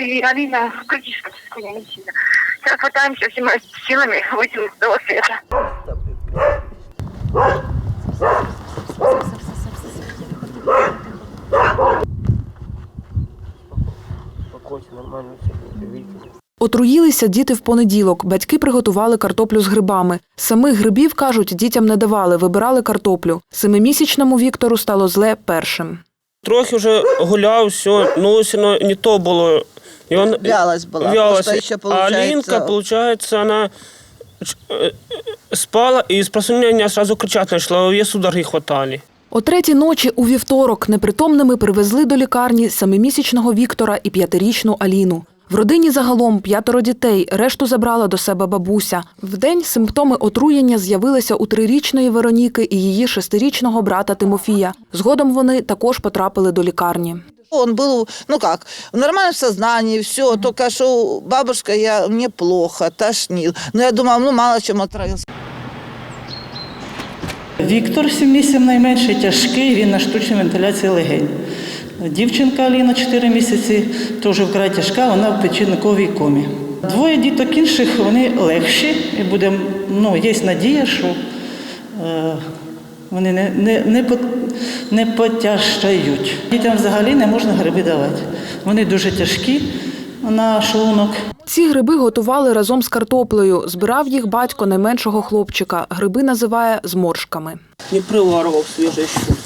И Алина в критическом состоянии сильно. Сейчас пытаемся всеми силами вытянуть того света. Отруїлися діти в понеділок. Батьки приготували картоплю з грибами. Самих грибів, кажуть, дітям не давали, вибирали картоплю. Семимісячному Віктору стало зле першим. Трохи вже гуляв, все, ну ось одно не то було. І он, Вялость была. вялась. Просто еще А получается... Алинка, получается, она э, спала и с просонья сразу кричать начала, ее судороги хватали. О третій ночі у вівторок непритомними привезли до лікарні семимісячного Віктора і п'ятирічну Аліну. В родині загалом п'ятеро дітей, решту забрала до себе бабуся. Вдень симптоми отруєння з'явилися у трирічної Вероніки і її шестирічного брата Тимофія. Згодом вони також потрапили до лікарні. Он был, ну как, в нормальном сознании, все, только что бабушка, я, мне плохо, тошнил. Но я думала, ну мало чем отравился. Віктор 7 місяців найменший, тяжкий, він на штучній вентиляції легень. Дівчинка Аліна 4 місяці, теж вкрай тяжка, вона в печінковій комі. Двоє діток інших, вони легші, і буде, ну, є надія, що е, вони не, не, не, не потяжчають. Дітям взагалі не можна гриби давати. Вони дуже тяжкі на шлунок. Ці гриби готували разом з картоплею. Збирав їх батько найменшого хлопчика. Гриби називає зморшками. Не приварував свіжий щуп.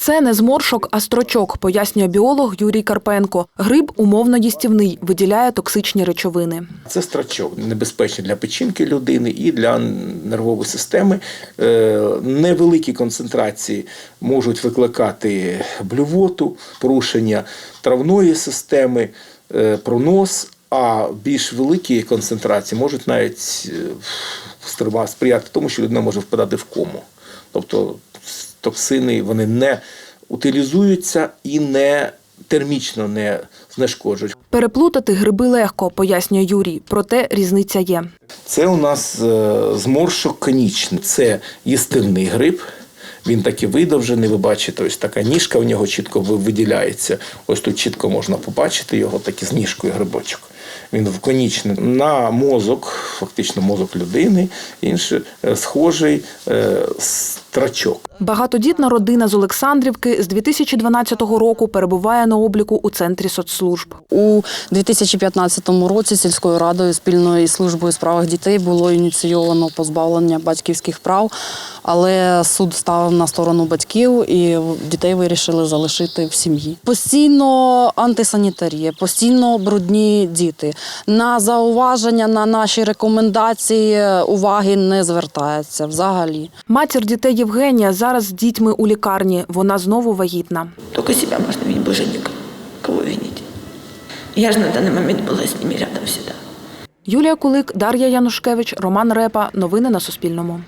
Це не зморшок, а строчок, пояснює біолог Юрій Карпенко. Гриб умовно їстівний, виділяє токсичні речовини. Це страчок, небезпечний для печінки людини і для нервової системи. Е, Невеликі концентрації можуть викликати блювоту, порушення травної системи, е, пронос, а більш великі концентрації можуть навіть е, сприяти тому, що людина може впадати в кому. Тобто токсини вони не утилізуються і не термічно не знешкоджують. Переплутати гриби легко, пояснює Юрій. Проте різниця є. Це у нас е, зморшок конічний. Це їстивний гриб. Він такий видовжений, ви бачите, ось така ніжка в нього чітко виділяється. Ось тут чітко можна побачити його такий з ніжкою грибочок. Він конічний. На мозок, фактично мозок людини, інший е, схожий е, страчок. Багатодітна родина з Олександрівки з 2012 року перебуває на обліку у центрі соцслужб. У 2015 році сільською радою спільно із службою у справах дітей було ініційовано позбавлення батьківських прав, але суд став на сторону батьків і дітей вирішили залишити в сім'ї. Постійно антисанітарія, постійно брудні діти. На зауваження на наші рекомендації уваги не звертається взагалі. Матір дітей Євгенія зараз з дітьми у лікарні. Вона знову вагітна. Тільки себе можна видеть, больше никого. Кого винить? Я ж на даний момент була з ними рядом завжди. Юлія Кулик, Дар'я Янушкевич, Роман Репа. Новини на Суспільному.